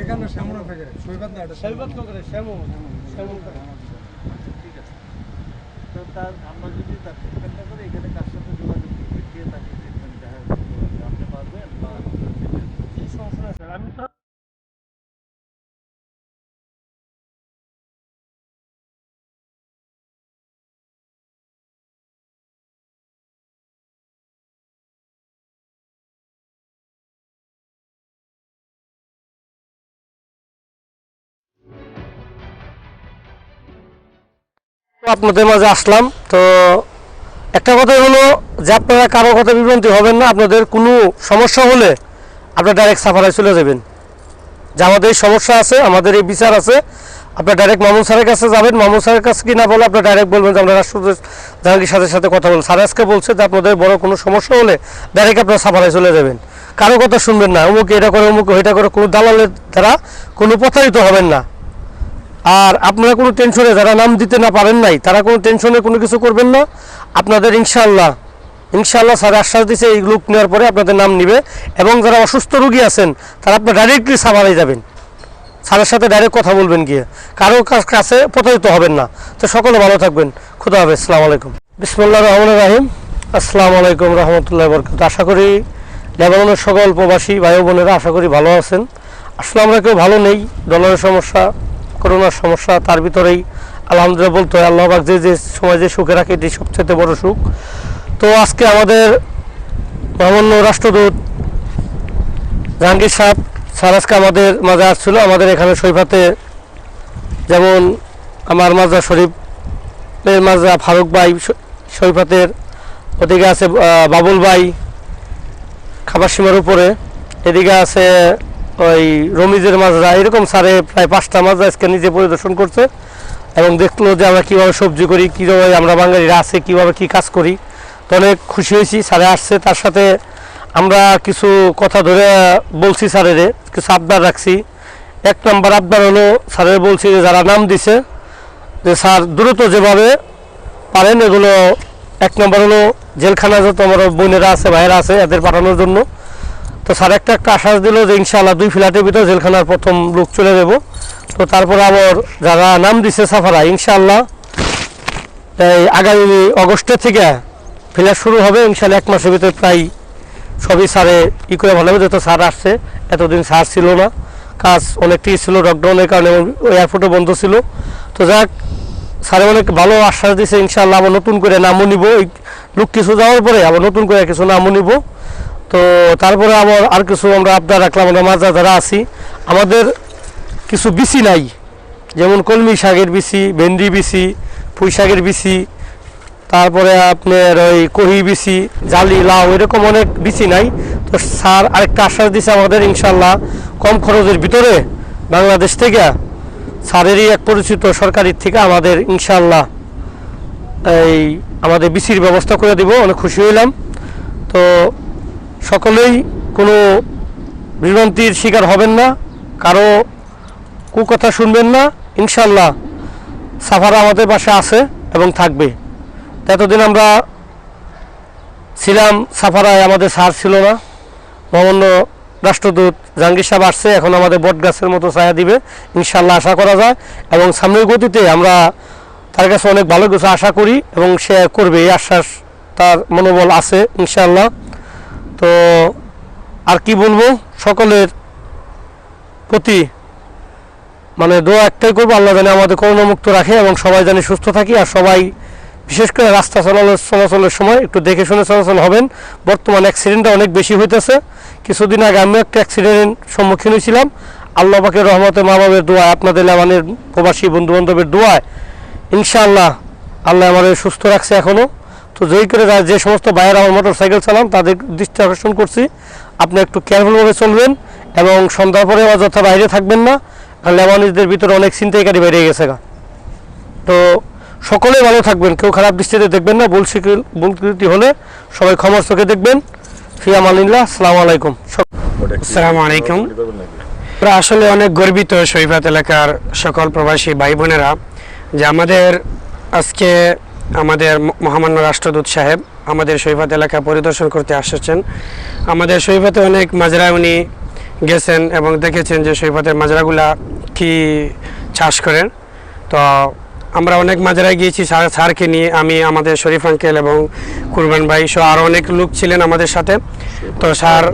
এখানে শ্যামরা থেকে সৈকত না এটা তো করে শ্যাম শ্যাম করে ঠিক আছে। তো তার আমরা যদি তার ট্রিটমেন্টটা করে এখানে কার আপনাদের মাঝে আসলাম। তো একটা কথা হলো, যে আপনারা কারও কথা বিভ্রান্তি হবেন না, আপনাদের কোনো সমস্যা হলে আপনারা ডাইরেক্ট সাফারায় চলে যাবেন। যে আমাদের সমস্যা আছে, আমাদের এই বিচার আছে, আপনার ডাইরেক্ট মামুন স্যারের কাছে যাবেন। মামুন স্যারের কাছে কি না বলে আপনি ডাইরেক্ট বলবেন যে, আমরা রাষ্ট্রপতি জাহাঙ্গীর সাথে সাথে কথা বলুন স্যার আজকে বলছে যে, আপনাদের বড় কোনো সমস্যা হলে ডাইরেক্ট আপনারা সাফারায় চলে যাবেন। কারও কথা শুনবেন না, অমুক এটা করে, অমুক ওইটা করে, কোনো দালালের দ্বারা কোনো প্রতারিত হবেন না। আর আপনারা কোনো টেনশনে যারা নাম দিতে না পারেন নাই, তারা কোনো টেনশনে কোনো কিছু করবেন না। আপনাদের ইনশাল্লাহ ইনশাল্লাহ স্যার আশ্বাস দিচ্ছে এই লোক নেওয়ার পরে আপনাদের নাম নিবে। এবং যারা অসুস্থ রোগী আছেন, তারা আপনার ডাইরেক্টলি সাভারে যাবেন। স্যারের সাথে ডাইরেক্ট কথা বলবেন গিয়ে। কারও কাছে প্রতারিত হবেন না। তো সকলে ভালো থাকবেন। খুদা হবে আসসালামু আলাইকুম। বিসমুল্লাহ রহমান রাহিম। আসসালামু আলাইকুম রহমতুল্লাহ বরকত আশা করি লেবাননের সকল প্রবাসী ভাই বোনেরা আশা করি ভালো আছেন। আসলে আমরা কেউ ভালো নেই। ডলারের সমস্যা করোনার সমস্যা, তার ভিতরেই আলহামদুলিল্লাহ বলতে হয়, আল্লাহ পাক যে যে সময় যে সুখে রাখে এটি সবচেয়ে বড় সুখ। তো আজকে আমাদের মহামান্য রাষ্ট্রদূত জাহাঙ্গীর সাহেব, স্যার আজকে আমাদের মাঝে আসছিল, আমাদের এখানে সৈফাতে যেমন আমার মাজা শরীফ এর মাজা ফারুক ভাই সৈফাতের ওদিকে আছে বাবুল ভাই খাবার সীমার উপরে, এদিকে আছে ওই রমিজের মাজরা এরকম স্যারে প্রায় পাঁচটা মাজরা আজকে নিজে পরিদর্শন করছে এবং দেখল যে আমরা কীভাবে সবজি করি, কীভাবে আমরা বাঙালিরা আছে, কীভাবে কী কাজ করি। তো অনেক খুশি হয়েছি, স্যারে আসছে, তার সাথে আমরা কিছু কথা ধরে বলছি স্যারেরে, কিছু আবদার রাখছি। এক নম্বর আবদার হলো, স্যারের বলছি যে যারা নাম দিছে, যে স্যার দ্রুত যেভাবে পারেন, এগুলো এক নম্বর হলো জেলখানা যত আমার বোনেরা আছে, ভাইয়েরা আছে, এদের পাঠানোর জন্য। তো স্যার, একটা একটা আশ্বাস দিল যে ইনশাআল্লাহ দুই ফ্ল্যাটের ভিতরে জেলখানার প্রথম লোক চলে দেবো তো তারপরে আবার যারা নাম দিছে সাফারা, ইনশাআল্লাহ এই আগামী অগস্টের থেকে ফ্ল্যাট শুরু হবে। ইনশাআল্লাহ এক মাসের ভিতরে প্রায় সবই স্যারে ই করে ভালো হবে। যেহেতু স্যার আসছে, এতদিন স্যার ছিল না। কাজ অনেকটাই ছিল লকডাউনের কারণে এয়ারপোর্টও বন্ধ ছিল। তো যাক, স্যারে অনেক ভালো আশ্বাস দিছে, ইনশাআল্লাহ আবার নতুন করে নামও নিব। লোক কিছু যাওয়ার পরে আবার নতুন করে কিছু নামও নিব। তো তারপরে আবার আর কিছু আমরা আবদার রাখলাম, আমরা মাজা যারা আছি, আমাদের কিছু বিসি নাই। যেমন কলমি শাকের বিসি, ভেন্ডি বিসি, পুঁই শাকের বিসি, তারপরে আপনার ওই কহি বিসি, জালি, লাউ, এরকম অনেক বিসি নাই। তো স্যার আরেকটা আশ্বাস দিছে আমাদের ইনশাল্লাহ কম খরচের ভিতরে বাংলাদেশ থেকে স্যারেরই এক পরিচিত সরকারের থেকে আমাদের ইনশাল্লাহ এই আমাদের বিসির ব্যবস্থা করে দিব। অনেক খুশি হইলাম। তো সকলেই কোনো বিভ্রান্তির শিকার হবেন না, কারও কুকথা শুনবেন না ইনশাল্লাহ সাফারা আমাদের পাশে আছে এবং থাকবে। এতদিন আমরা ছিলাম সাফারায়, আমাদের সার ছিল না। মহামান্য রাষ্ট্রদূত জাহাঙ্গীর সাহেব আসছে, এখন আমাদের বট গাছের মতো ছায়া দিবে ইনশাল্লাহ আশা করা যায়। এবং সামনের গতিতে আমরা তার কাছে অনেক ভালো কিছু আশা করি এবং সে করবে, এই আশ্বাস তার মনোবল আছে ইনশাল্লাহ তো আর কি বলব? সকলের প্রতি মানে দোয়া একটাই করব, আল্লাহ জানে আমাদের করোনামুক্ত রাখে এবং সবাই জানি সুস্থ থাকি আর সবাই বিশেষ করে রাস্তা চলাচলের চলাচলের সময় একটু দেখে শুনে চলাচল হবেন। বর্তমান অ্যাক্সিডেন্টটা অনেক বেশি হইতেছে। কিছুদিন আগে আমিও একটা অ্যাক্সিডেন্ট সম্মুখীন হয়েছিলাম। আল্লাহ পাকের রহমতে মা বাবের দোয়ায়, আপনাদের লেবানের প্রবাসী বন্ধু বান্ধবের দোয়ায় ইনশাআল্লাহ আল্লাহ আমাদের সুস্থ রাখছে এখনও তো যেই করে যা- সমস্ত বাইরে আমার মোটর সাইকেল চালান, তাদের দৃষ্টি আকর্ষণ করছি। আপনি একটু কেয়ারফুলভাবে চলবেন এবং সন্ধ্যার পরে অযথা বাইরে থাকবেন না, কারণ লেবানিজদের ভিতরে অনেক চিন্তাইকারী বেরিয়ে গেছে গা। তো সকলে ভালো থাকবেন, কেউ খারাপ দৃষ্টিতে দেখবেন না, ভুল স্বীকৃ- ভুল ত্রুটি হলে সবাই ক্ষমার চোখে দেখবেন। ফিয়াম আলিল্লাহ আসসালামু আলাইকুম। আসসালামু আলাইকুম। আমরা আসলে অনেক গর্বিত সৈফাত এলাকার সকল প্রবাসী ভাই বোনেরা যে আমাদের আজকে আমাদের মহামান্য রাষ্ট্রদূত সাহেব আমাদের সৈফাত এলাকা পরিদর্শন করতে আসছেন। আমাদের সৈফাতে অনেক মাজরা উনি গেছেন এবং দেখেছেন যে সৈফাতের মাজরাগুলা কি চাষ করেন। তো আমরা অনেক মাজরায় গিয়েছি স্যার- স্যারকে নিয়ে, আমি, আমাদের শরীফ আঙ্কেল এবং কুরবান ভাই সহ আরও অনেক লোক ছিলেন আমাদের সাথে। তো স্যার